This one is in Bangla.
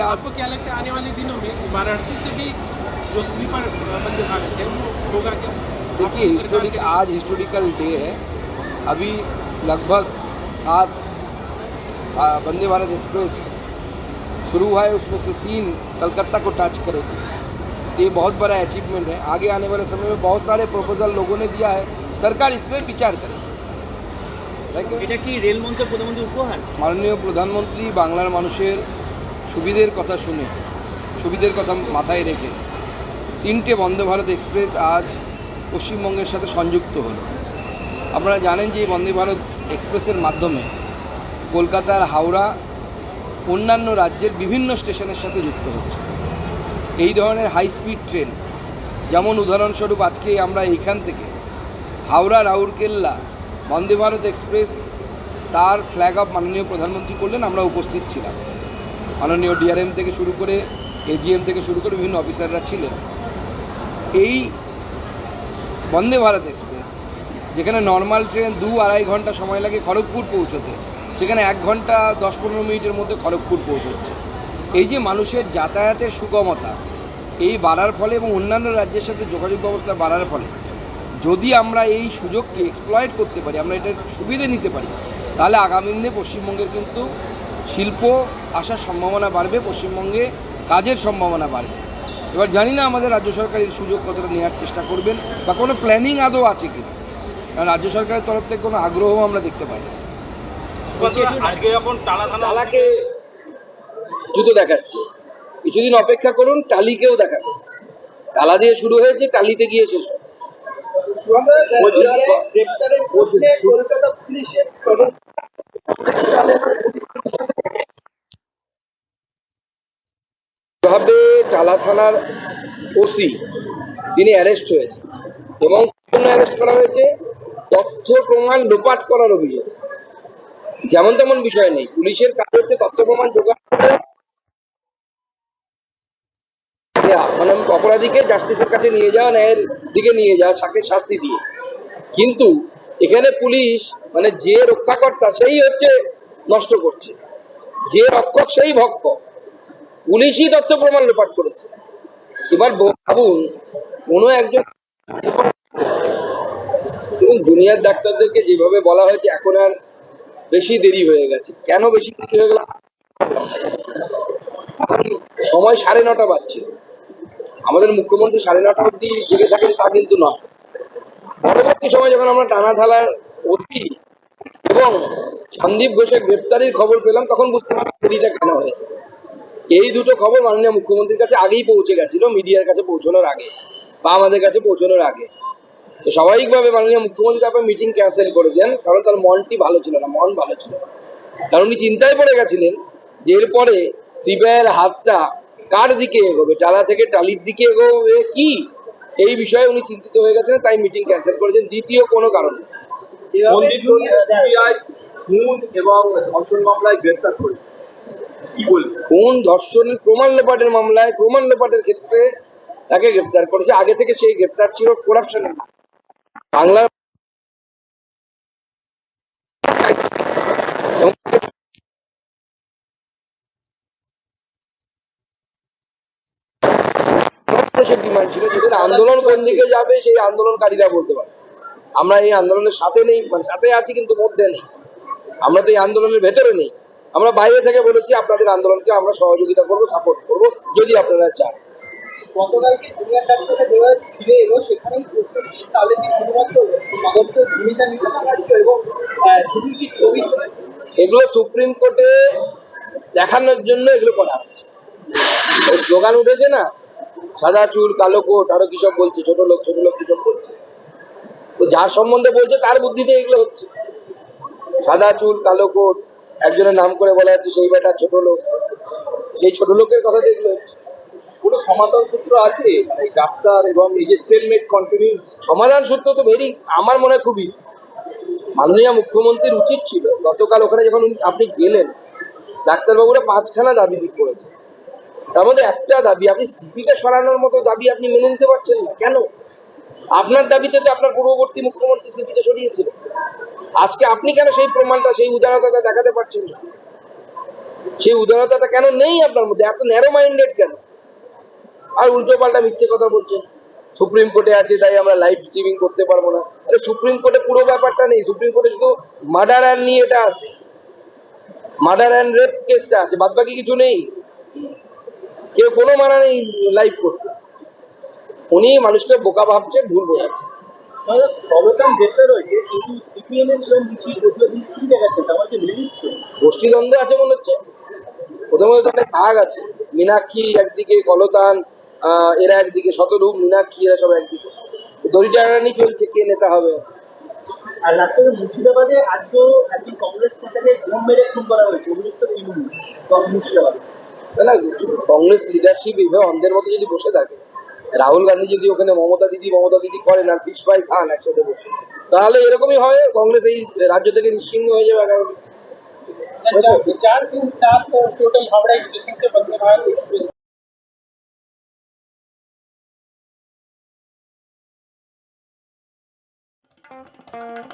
आपको क्या लगता है आने वाले दिनों में वाराणसी से भी जो स्लीपर वंदे भारत है वो होगा क्या देखिए हिस्टोरिक आज हिस्टोरिकल डे है अभी लगभग सात आ, वंदे भारत एक्सप्रेस शुरू हुआ है उसमें से तीन कलकत्ता को टच करेगी तो ये बहुत बड़ा अचीवमेंट है आगे आने वाले समय में बहुत सारे प्रपोजल लोगों ने दिया है सरकार इसमें विचार करेगी থ্যাংক ইউ এটা কি রেলমন্ত্রী প্রধানমন্ত্রী উপহার মাননীয় প্রধানমন্ত্রী বাংলার মানুষের সুবিধের কথা শুনে, সুবিধের কথা মাথায় রেখে তিনটে বন্দে ভারত এক্সপ্রেস আজ পশ্চিমবঙ্গের সাথে সংযুক্ত হলো। আপনারা জানেন যে বন্দে ভারত এক্সপ্রেসের মাধ্যমে কলকাতার হাওড়া, অন্যান্য রাজ্যের বিভিন্ন স্টেশনের সাথে যুক্ত হচ্ছে। এই ধরনের হাই স্পিড ট্রেন যেমন উদাহরণস্বরূপ আজকে আমরা এইখান থেকে হাওড়া, রাউরকেল্লা বন্দে ভারত এক্সপ্রেস, তার ফ্ল্যাগ অফ মাননীয় প্রধানমন্ত্রী করলেন, আমরা উপস্থিত ছিলাম। মাননীয় ডিআরএম থেকে শুরু করে এজিএম থেকে শুরু করে বিভিন্ন অফিসাররা ছিলেন। এই বন্দে ভারত এক্সপ্রেস, যেখানে নর্মাল ট্রেন দু আড়াই ঘণ্টা সময় লাগে খড়গপুর পৌঁছতে, সেখানে এক ঘণ্টা দশ পনেরো মিনিটের মধ্যে খড়গপুর পৌঁছচ্ছে। এই যে মানুষের যাতায়াতের সুগমতা, এই বাড়ার ফলে এবং অন্যান্য রাজ্যের সাথে যোগাযোগ ব্যবস্থা বাড়ার ফলে, যদি আমরা এই সুযোগকে এক্সপ্লয়েট করতে পারি, আমরা এটার সুবিধে নিতে পারি, তাহলে আগামী দিনে পশ্চিমবঙ্গের কিন্তু শিল্প আসার সম্ভাবনা বাড়বে পশ্চিমবঙ্গে কাজের সম্ভাবনা বাড়বে। এবার জানি না আমাদের রাজ্য সরকার এর সুযোগ কতটা নেওয়ার চেষ্টা করবেন বা কোনো প্ল্যানিং আদৌ আছে কিনা। কারণ রাজ্য সরকারের তরফ থেকে কোনো আগ্রহ আমরা দেখতে পাই না। টালাকে জুতো দেখাচ্ছে। কিছুদিন অপেক্ষা করুন টালিকেও দেখাবে। টালা দিয়ে শুরু হয়েছে টালিতে গিয়ে শেষ হবে। ভাবে টালা থানার ওসি, তিনি অ্যারেস্ট হয়েছে এবং অ্যারেস্ট করা হয়েছে তথ্য প্রমাণ লোপাট করার অভিযোগ। যেমন তেমন বিষয় নেই, পুলিশের কাজ হচ্ছে তথ্য প্রমাণ জোগাড় মানে অপরাধীকে জাস্টিসের কাছে নিয়ে যাওয়া, ন্যায়ের দিকে নিয়ে যাওয়া ছাকে শাস্তি দিয়ে। কিন্তু এখানে পুলিশ মানে যে রক্ষাকর্তা, সেই হচ্ছে নষ্ট করছে। যে রক্ষক, সেই ভক্ষক পুলিশই তথ্য প্রমাণ লোপাট করেছে। এবার ভাবুন, কোনো একজন দেখুন, জুনিয়র ডাক্তারদেরকে যেভাবে বলা হয়েছে, এখন আর বেশি দেরি হয়ে গেছে। কেন বেশি দেরি হয়ে গেল? সময় সাড়ে নটা বাজছে। আমাদের মুখ্যমন্ত্রী সাড়ে নটা অব্দি জেগে থাকেন, তা কিন্তু নয়। পরবর্তী সময় যখন আমরা টানা থালার অতি এবং সন্দীপ ঘোষের গ্রেপ্তারির খবর পেলাম, তখন বুঝতে পারলাম দেরিটা কেন হয়েছে। এই দুটো খবর মাননীয় মুখ্যমন্ত্রীর কাছে আগেই পৌঁছে গেছিল, মিডিয়ার কাছে পৌঁছানোর আগে বা আমাদের কাছে পৌঁছানোর আগে। তো স্বাভাবিকভাবে মাননীয় মুখ্যমন্ত্রী তারপর মিটিং ক্যান্সেল করে দেন, কারণ তার মনটি ভালো ছিল না, মন ভালো ছিল না। কারণ উনি চিন্তায় পড়ে গেছিলেন যে এরপরে সিবিআইয়ের হাতটা কার দিকে এগোবে, টালা থেকে টালির দিকে এগোবে কি? এই বিষয়ে উনি চিন্তিত হয়ে গেছেন তাই মিটিং ক্যান্সেল করেছেন। দ্বিতীয় কোনো কারণ খুন এবং ধর্ষণ মামলায় গ্রেপ্তার করে। প্রমাণ লোপাটের মামলায় প্রমাণ লোপাটের ক্ষেত্রে তাকে গ্রেপ্তার করেছে। আগে থেকে সেই গ্রেপ্তার ছিল করাপশনের বাংলা মানুষের ডিমান্ড ছিল যেখানে আন্দোলন কোন দিকে যাবে সেই আন্দোলনকারীরা বলতে পারে আমরা এই আন্দোলনের সাথে নেই মানে সাথে আছি কিন্তু মধ্যে নেই। আমরা তো এই আন্দোলনের ভেতরে নেই। আমরা বাইরে থেকে বলেছি আপনাদের আন্দোলনকে আমরা সহযোগিতা করব সাপোর্ট করব যদি আপনারা চান। গতকালকে জুনিয়র ডাক্তাররা যেভাবে ফিরে এলো সেখানেই প্রশ্ন তাহলে কি শুধুমাত্র সদস্য ভূমিকা নিতে না এবং শুধু কি ছবি? এগুলো সুপ্রিম কোর্টে দেখানোর জন্য এগুলো করা হচ্ছে। স্লোগান উঠেছে না সাদা চুল কালো কোট আরও কিসব বলছে? ছোট লোক ছোট লোক কিসব বলছে? তো যার সম্বন্ধে বলছে তার বুদ্ধিতে এগুলো হচ্ছে। সাদা চুল কালো কোট একজনের নাম করে বলা হচ্ছে সেই বেটা ছোট লোক। সেই ছোট লোকের কথাতে এগুলো হচ্ছে। কোনো সমাধান সূত্র আছে? ডাক্তার এবং এই যে স্টেলমেট কন্টিনিউস সমাধান সূত্র তো ভেরি আমার মনে হয় খুব ইজি মাননীয় মুখ্যমন্ত্রীর উচিত ছিল গতকাল ওখানে যখন আপনি গেলেন ডাক্তারবাবুরা পাঁচখানা দাবি করেছে তার মধ্যে একটা দাবি, আপনি সিপিকে সরানোর মতো দাবি আপনি মেনে নিতে পারছেন না। কেন? আপনার দাবিতে তো আপনার পূর্ববর্তী মুখ্যমন্ত্রী সিপিকে সরিয়েছিল। আজকে আপনি কেন সেই প্রমাণটা, সেই উদারতা দেখাতে পারছেন না? সেই উদারতাটা কেন নেই আপনার মধ্যে? এত ন্যারো মাইন্ডেড কেন? আর উল্টো পাল্টা মিথ্যে কথা বলছেন। সুপ্রিম কোর্টে আছে, তাই আমরা লাইভ স্ট্রিমিং করতে পারব না। আরে সুপ্রিম কোর্টে পুরো ব্যাপারটা নেই। সুপ্রিম কোর্টে শুধু মার্ডার অ্যান্ড নিয়ে এটা আছে। মার্ডার অ্যান্ড রেপ কেসটা আছে। বাদ বাকি কিছু নেই। কেউ কোনো মানা নেই লাইভ করতে। উনি মানুষকে বোকা ভাবছে ভুল বোঝাচ্ছে। গোষ্ঠীদ্বন্দ্ব আছে মনে হচ্ছে। প্রথমত তো অনেক ভাগ আছে। মীনাক্ষী একদিকে কলতান এরা একদিকে শতরূপ মীনাক্ষী এরা সব একদিকে। দড়ি টানানি চলছে কে নেতা হবে? আর রাস্তায় মুর্শিদাবাদে আজকেও একজন কংগ্রেস নেতাকে বোম মেরে খুন করা হয়েছে অভিযুক্ত তৃণমূল মুর্শিদাবাদে। না কংগ্রেস লিডারশিপ এইভাবে অন্ধের মতো যদি বসে থাকে রাহুল গান্ধী যদি ওখানে মমতা দিদি মমতা দিদি করেন আর পিস ভাই খান একসাথে বসে তাহলে এরকমই হয় কংগ্রেস এই রাজ্য থেকে নিশ্চিহ্ন হয়ে যাবে আগামী দিনে। चार चार दिन सात टोटल हावड़ा स्टेशन से वंदे भारत एक्सप्रेस দেশ